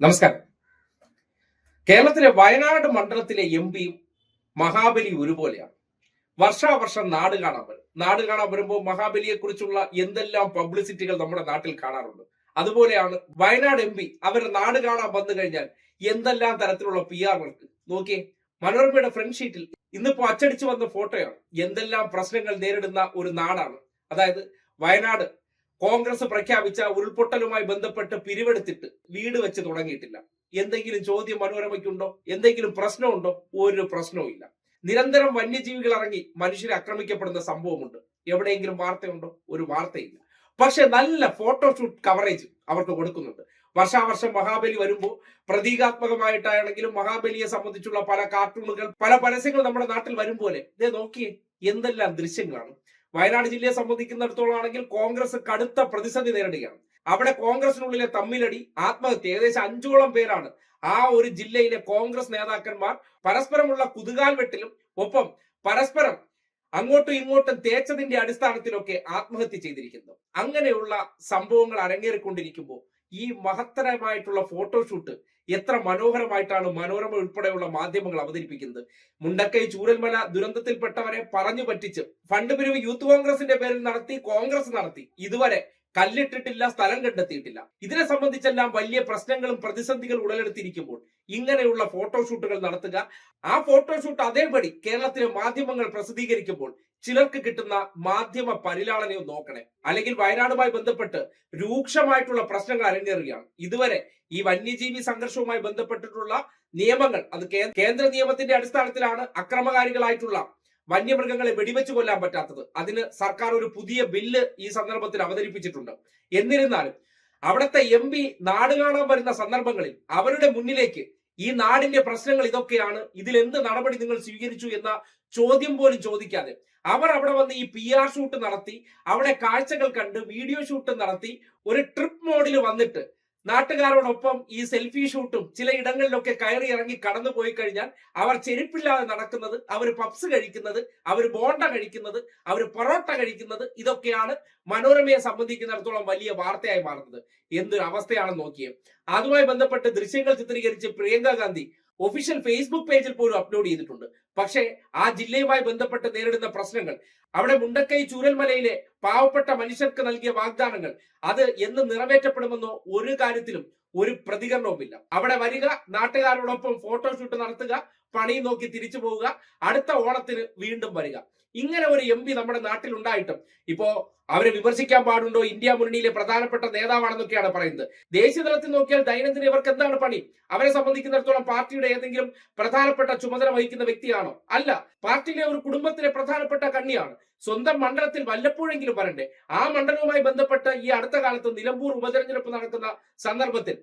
നമസ്കാരം. കേരളത്തിലെ വയനാട് മണ്ഡലത്തിലെ എം പിയും മഹാബലി ഒരുപോലെയാണ്. വർഷാവർഷം നാട് കാണാൻ വരും. നാട് കാണാൻ വരുമ്പോൾ മഹാബലിയെ കുറിച്ചുള്ള എന്തെല്ലാം പബ്ലിസിറ്റികൾ നമ്മുടെ നാട്ടിൽ കാണാറുണ്ട്. അതുപോലെയാണ് വയനാട് എം പി നാട് കാണാൻ വന്നു കഴിഞ്ഞാൽ എന്തെല്ലാം തരത്തിലുള്ള പി ആർ വർക്ക്? നോക്കിയേ മനോരമയുടെ ഫ്രണ്ട് ഷീറ്റിൽ ഇന്നിപ്പോ അച്ചടിച്ചു വന്ന ഫോട്ടോയാണ് എന്തെല്ലാം പ്രശ്നങ്ങൾ നേരിടുന്ന ഒരു നാടാണ്. അതായത് വയനാട് കോൺഗ്രസ് പ്രഖ്യാപിച്ച ഉരുൾപൊട്ടലുമായി ബന്ധപ്പെട്ട് പിരിവെടുത്തിട്ട് വീട് വെച്ച് തുടങ്ങിയിട്ടില്ല. എന്തെങ്കിലും ചോദ്യം മനോരമയ്ക്കുണ്ടോ? എന്തെങ്കിലും പ്രശ്നമുണ്ടോ? ഒരു പ്രശ്നവും ഇല്ല. നിരന്തരം വന്യജീവികൾ ഇറങ്ങി മനുഷ്യരെ ആക്രമിക്കപ്പെടുന്ന സംഭവമുണ്ട്. എവിടെയെങ്കിലും വാർത്തയുണ്ടോ? ഒരു വാർത്തയില്ല. പക്ഷെ നല്ല ഫോട്ടോഷൂട്ട് കവറേജ് അവർക്ക് കൊടുക്കുന്നുണ്ട്. വർഷാവർഷം മഹാബലി വരുമ്പോൾ പ്രതീകാത്മകമായിട്ടാണെങ്കിലും മഹാബലിയെ സംബന്ധിച്ചുള്ള പല കാർട്ടൂണുകൾ പല പരസ്യങ്ങൾ നമ്മുടെ നാട്ടിൽ വരും പോലെ ഇതേ നോക്കിയേ എന്തെല്ലാം ദൃശ്യങ്ങളാണ്. വയനാട് ജില്ലയെ സംബന്ധിക്കുന്നിടത്തോളം ആണെങ്കിൽ കോൺഗ്രസ് കടുത്ത പ്രതിസന്ധി നേരിടുകയാണ്. അവിടെ കോൺഗ്രസിനുള്ളിലെ തമ്മിലടി ആത്മഹത്യ ഏകദേശം അഞ്ചോളം പേരാണ് ആ ഒരു ജില്ലയിലെ കോൺഗ്രസ് നേതാക്കന്മാർ. പരസ്പരമുള്ള കുതുകാൽ വെട്ടിലും ഒപ്പം പരസ്പരം അങ്ങോട്ടും ഇങ്ങോട്ടും തേച്ചതിന്റെ അടിസ്ഥാനത്തിലൊക്കെ ആത്മഹത്യ ചെയ്തിരിക്കുന്നു. അങ്ങനെയുള്ള സംഭവങ്ങൾ അരങ്ങേറിക്കൊണ്ടിരിക്കുമ്പോൾ ഈ മഹത്തരമായിട്ടുള്ള ഫോട്ടോഷൂട്ട് എത്ര മനോഹരമായിട്ടാണ് മനോരമ ഉൾപ്പെടെയുള്ള മാധ്യമങ്ങൾ അവതരിപ്പിക്കുന്നത്. മുണ്ടക്കൈ ചൂരൽമല ദുരന്തത്തിൽപ്പെട്ടവരെ പറഞ്ഞു പറ്റിച്ച് ഫണ്ട് പിരിവ് യൂത്ത് കോൺഗ്രസിന്റെ പേരിൽ നടത്തി കോൺഗ്രസ് നടത്തി. ഇതുവരെ കല്ലിട്ടിട്ടില്ല സ്ഥലം കണ്ടെത്തിയിട്ടില്ല. ഇതിനെ സംബന്ധിച്ചെല്ലാം വലിയ പ്രശ്നങ്ങളും പ്രതിസന്ധികളും ഉടലെടുത്തിരിക്കുമ്പോൾ ഇങ്ങനെയുള്ള ഫോട്ടോഷൂട്ടുകൾ നടത്തുക. ആ ഫോട്ടോഷൂട്ട് അതേപടി കേരളത്തിലെ മാധ്യമങ്ങൾ പ്രസിദ്ധീകരിക്കുമ്പോൾ ചിലർക്ക് കിട്ടുന്ന മാധ്യമ പരിലാളനയും നോക്കണേ. അല്ലെങ്കിൽ വയനാടുമായി ബന്ധപ്പെട്ട് രൂക്ഷമായിട്ടുള്ള പ്രശ്നങ്ങൾ അരങ്ങേറുകയാണ്. ഇതുവരെ ഈ വന്യജീവി സംഘർഷവുമായി ബന്ധപ്പെട്ടിട്ടുള്ള നിയമങ്ങൾ അത് കേന്ദ്ര നിയമത്തിന്റെ അടിസ്ഥാനത്തിലാണ് അക്രമകാരികളായിട്ടുള്ള വന്യമൃഗങ്ങളെ വെടിവെച്ച് കൊല്ലാൻ പറ്റാത്തത്. അതിന് സർക്കാർ ഒരു പുതിയ ബില്ല് ഈ സന്ദർഭത്തിൽ അവതരിപ്പിച്ചിട്ടുണ്ട്. എന്നിരുന്നാലും അവിടുത്തെ എം പി നാട് കാണാൻ വരുന്ന സന്ദർഭങ്ങളിൽ അവരുടെ മുന്നിലേക്ക് ഈ നാടിന്റെ പ്രശ്നങ്ങൾ ഇതൊക്കെയാണ്. ഇതിൽ എന്ത് നടപടി നിങ്ങൾ സ്വീകരിച്ചു എന്ന ചോദ്യം പോലും ചോദിക്കാതെ അവർ അവിടെ വന്ന് ഈ പി ആർ ഷൂട്ട് നടത്തി അവിടെ കാഴ്ചകൾ കണ്ട് വീഡിയോ ഷൂട്ട് നടത്തി ഒരു ട്രിപ്പ് മോഡിൽ വന്നിട്ട് നാട്ടുകാരോടൊപ്പം ഈ സെൽഫി ഷൂട്ടും ചില ഇടങ്ങളിലൊക്കെ കയറി ഇറങ്ങി കടന്നു പോയി കഴിഞ്ഞാൽ അവർ ചെരുപ്പില്ലാതെ നടക്കുന്നത് അവർ പപ്സ് കഴിക്കുന്നത് അവർ ബോണ്ട കഴിക്കുന്നത് അവർ പൊറോട്ട കഴിക്കുന്നത് ഇതൊക്കെയാണ് മനോരമയെ സംബന്ധിക്കുന്നിടത്തോളം വലിയ വാർത്തയായി മാറുന്നത്. എന്തൊരു അവസ്ഥയാണെന്ന് നോക്കിയത് അതുമായി ബന്ധപ്പെട്ട് ദൃശ്യങ്ങൾ ചിത്രീകരിച്ച് പ്രിയങ്ക ഗാന്ധി ഒഫീഷ്യൽ ഫേസ്ബുക്ക് പേജിൽ പോലും അപ്ലോഡ് ചെയ്തിട്ടുണ്ട്. പക്ഷേ ആ ജില്ലയുമായി ബന്ധപ്പെട്ട് നേരിടുന്ന പ്രശ്നങ്ങൾ അവിടെ മുണ്ടക്കൈ ചൂരൽമലയിലെ പാവപ്പെട്ട മനുഷ്യർക്ക് നൽകിയ വാഗ്ദാനങ്ങൾ അത് എന്ന് നിറവേറ്റപ്പെടുമെന്നോ ഒരു കാര്യത്തിലും ഒരു പ്രതികരണവുമില്ല. അവിടെ വരിക നാട്ടുകാരോടൊപ്പം ഫോട്ടോഷൂട്ട് നടത്തുക പണി നോക്കി തിരിച്ചു പോവുക അടുത്ത ഓണത്തിന് വീണ്ടും വരിക. ഇങ്ങനെ ഒരു എം പി നമ്മുടെ നാട്ടിൽ ഉണ്ടായിട്ടും ഇപ്പോ അവരെ വിമർശിക്കാൻ പാടുണ്ടോ? ഇന്ത്യ മുന്നണിയിലെ പ്രധാനപ്പെട്ട നേതാവാണെന്നൊക്കെയാണ് പറയുന്നത്. ദേശീയ തലത്തിൽ നോക്കിയാൽ ദൈനംദിന ഇവർക്ക് എന്താണ് പണി? അവരെ സംബന്ധിക്കുന്നിടത്തോളം പാർട്ടിയുടെ ഏതെങ്കിലും പ്രധാനപ്പെട്ട ചുമതല വഹിക്കുന്ന വ്യക്തിയാണോ? അല്ല പാർട്ടിയിലെ ഒരു കുടുംബത്തിലെ പ്രധാനപ്പെട്ട കണ്ണിയാണ്. സ്വന്തം മണ്ഡലത്തിൽ വല്ലപ്പോഴെങ്കിലും വരണ്ടേ? ആ മണ്ഡലവുമായി ബന്ധപ്പെട്ട് ഈ അടുത്ത കാലത്ത് നിലമ്പൂർ ഉപതെരഞ്ഞെടുപ്പ് നടക്കുന്ന സന്ദർഭത്തിൽ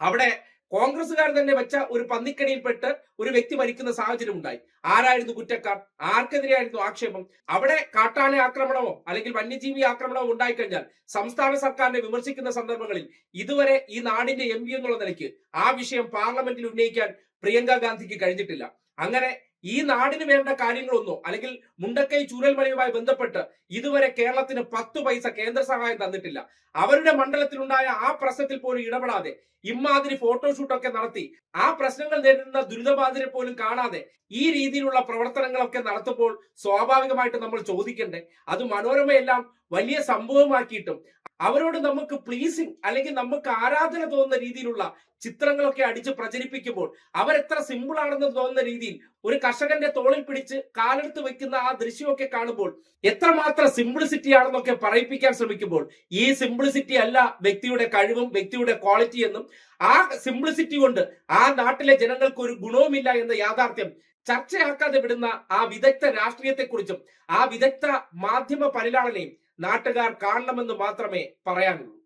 അവിടെ കോൺഗ്രസ്സുകാർ തന്നെ വെച്ച ഒരു പന്നിക്കടിയിൽപ്പെട്ട് ഒരു വ്യക്തി മരിക്കുന്ന സാഹചര്യം ഉണ്ടായി. ആരായിരുന്നു കുറ്റക്കാർ? ആർക്കെതിരെയായിരുന്നു ആക്ഷേപം? അവിടെ കാട്ടാന ആക്രമണമോ അല്ലെങ്കിൽ വന്യജീവി ആക്രമണമോ ഉണ്ടായിക്കഴിഞ്ഞാൽ സംസ്ഥാന സർക്കാരിനെ വിമർശിക്കുന്ന സന്ദർഭങ്ങളിൽ ഇതുവരെ ഈ നാടിന്റെ എം എന്നുള്ള നിലയ്ക്ക് ആ വിഷയം പാർലമെന്റിൽ ഉന്നയിക്കാൻ പ്രിയങ്ക ഗാന്ധിക്ക് കഴിഞ്ഞിട്ടില്ല. അങ്ങനെ ഈ നാടിന് വേണ്ട കാര്യങ്ങളൊന്നോ അല്ലെങ്കിൽ മുണ്ടക്കൈ ചൂരൽമലയുമായി ബന്ധപ്പെട്ട് ഇതുവരെ കേരളത്തിന് പത്ത് പൈസ കേന്ദ്ര സഹായം തന്നിട്ടില്ല. അവരുടെ മണ്ഡലത്തിലുണ്ടായ ആ പ്രശ്നത്തിൽ പോലും ഇടപെടാതെ ഇമാതിരി ഫോട്ടോഷൂട്ടൊക്കെ നടത്തി ആ പ്രശ്നങ്ങൾ നേരിടുന്ന ദുരിതബാധിതരെ പോലും കാണാതെ ഈ രീതിയിലുള്ള പ്രവർത്തനങ്ങളൊക്കെ നടത്തുമ്പോൾ സ്വാഭാവികമായിട്ട് നമ്മൾ ചോദിക്കണ്ടേ? അത് മനോരമയെല്ലാം വലിയ സംഭവമാക്കിയിട്ടും അവരോട് നമുക്ക് പ്ലീസിങ് അല്ലെങ്കിൽ നമുക്ക് ആരാധന തോന്നുന്ന രീതിയിലുള്ള ചിത്രങ്ങളൊക്കെ അടിച്ച് പ്രചരിപ്പിക്കുമ്പോൾ അവരെത്ര സിമ്പിൾ ആണെന്ന് തോന്നുന്ന രീതിയിൽ ഒരു കർഷകന്റെ തോളിൽ പിടിച്ച് കാലെടുത്ത് വെക്കുന്ന ആ ദൃശ്യമൊക്കെ കാണുമ്പോൾ എത്രമാത്രം സിംപ്ലിസിറ്റി ആണെന്നൊക്കെ പറയിപ്പിക്കാൻ ശ്രമിക്കുമ്പോൾ ഈ സിംപ്ലിസിറ്റി അല്ല വ്യക്തിയുടെ കഴിവും വ്യക്തിയുടെ ക്വാളിറ്റി എന്നും ആ സിംപ്ലിസിറ്റി കൊണ്ട് ആ നാട്ടിലെ ജനങ്ങൾക്ക് ഒരു ഗുണവുമില്ല എന്ന യാഥാർത്ഥ്യം ചർച്ചയാക്കാതെ വിടുന്ന ആ വിദഗ്ധ രാഷ്ട്രീയത്തെക്കുറിച്ചും ആ വിദഗ്ധ മാധ്യമ പരിലാളനയും നാട്ടുകാർ കാണണമെന്ന് മാത്രമേ പറയാനുള്ളൂ.